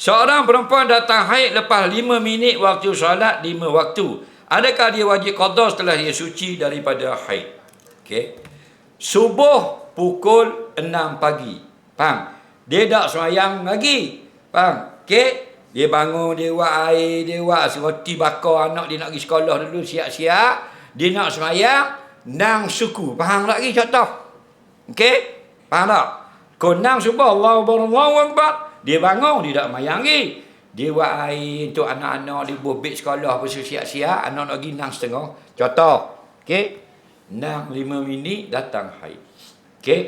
Seorang perempuan datang haid lepas 5 minit waktu solat, 5 waktu. Adakah dia wajib qada setelah dia suci daripada haid? Okey. Subuh pukul 6 pagi. Faham? Dia tak semayang lagi. Faham? Okey. Dia bangun, dia buat air, dia buat roti bakar anak dia nak pergi sekolah dulu, siap-siap. Dia nak semayang, nang suku. Faham tak lagi contoh? Okey? Faham tak? Kau nang subuh, Allahu Akbar, Allahu Akbar. Dia bangun, dia tak semayang lagi. Dia buat air untuk anak-anak, dia buat sekolah, apa siap-siap. Anak nak pergi nang setengah. Contoh. Okey? Nang lima minit, datang haid. Okey?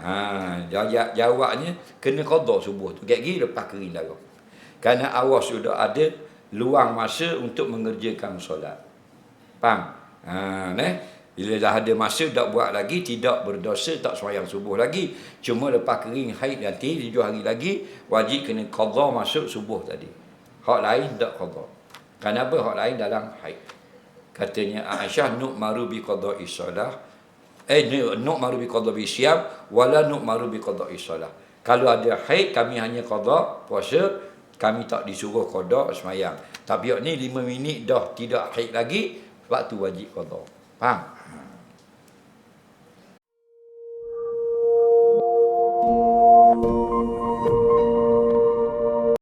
Ha, jawab, jawabnya, kena kodok subuh tu. Gigi lepas kering darah. Kerana Allah sudah ada luang masa untuk mengerjakan solat. Faham? Ha, ne? Bila dah ada masa tak buat lagi, tidak berdosa, tak semayang subuh lagi. Cuma lepas kering haid nanti, tujuh hari lagi, wajib kena qadha masuk subuh tadi. Hak lain tak qadha. Kenapa hak lain dalam haid? Katanya Aisyah, nuk maru bi qadha isolah. Eh, nuk maru bi qadha bi siam, wala nuk maru bi qadha isolah. Kalau ada haid, kami hanya qadha puasa, kami tak disuruh kodok semayang. Tapi ni lima minit dah tidak haid lagi, waktu wajib kodok. Faham?